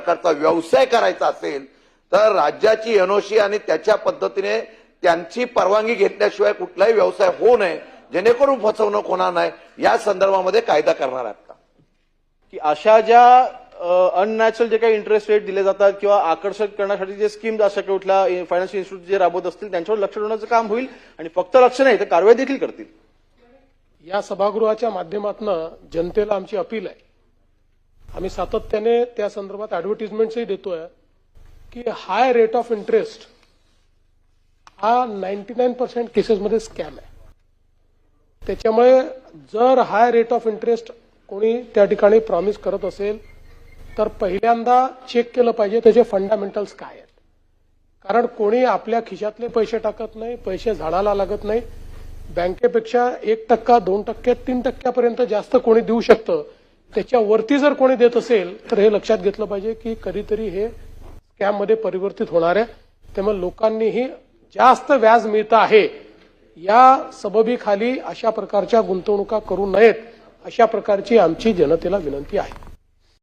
प्रकारचा व्यवसाय करायचा असेल तर राज्याची एनओसी आणि त्याच्या पद्धतीने त्यांची परवानगी घेतल्याशिवाय कुठलाही व्यवसाय होऊ नये जेणेकरून फसवणूक होणार नाही या संदर्भामध्ये कायदा करणार आहेत का? की अशा ज्या अननॅचरल जे काही इंटरेस्ट रेट दिले जातात किंवा आकर्षक करण्यासाठी जे स्कीम्स अशा कुठल्या फायनान्शियल इन्स्टिट्यूट जे राबवत असतील त्यांच्यावर लक्ष ठेवण्याचं काम होईल आणि फक्त लक्ष नाही तर कारवाई देखील करतील. या सभागृहाच्या माध्यमातून जनतेला आमची अपील आहे. आम्ही सातत्याने त्या संदर्भात ऍडव्हर्टिजमेंट्सही देतोय की हाय रेट ऑफ इंटरेस्ट हा नाईन्टी नाईन पर्सेंट केसेसमध्ये स्कॅम आहे. त्याच्यामुळे जर हाय रेट ऑफ इंटरेस्ट कोणी त्या ठिकाणी प्रॉमिस करत असेल तर पहिल्यांदा चेक केलं पाहिजे त्याचे फंडामेंटल्स काय आहेत. कारण कोणी आपल्या खिशातले पैसे टाकत नाही पैसे झाडाला लागत नाही. बँकेपेक्षा एक टक्का दोन टक्के तीन टक्क्यापर्यंत जास्त कोणी देऊ शकतं. त्याच्यावरती जर कोणी देत असेल तर हे लक्षात घेतलं पाहिजे की कधीतरी हे स्कॅममध्ये परिवर्तित होणार आहे. त्यामुळे लोकांनीही जास्त व्याज मिळतं आहे या सबबीखाली अशा प्रकारच्या गुंतवणुका करू नयेत अशा प्रकारची आमची जनतेला विनंती आहे.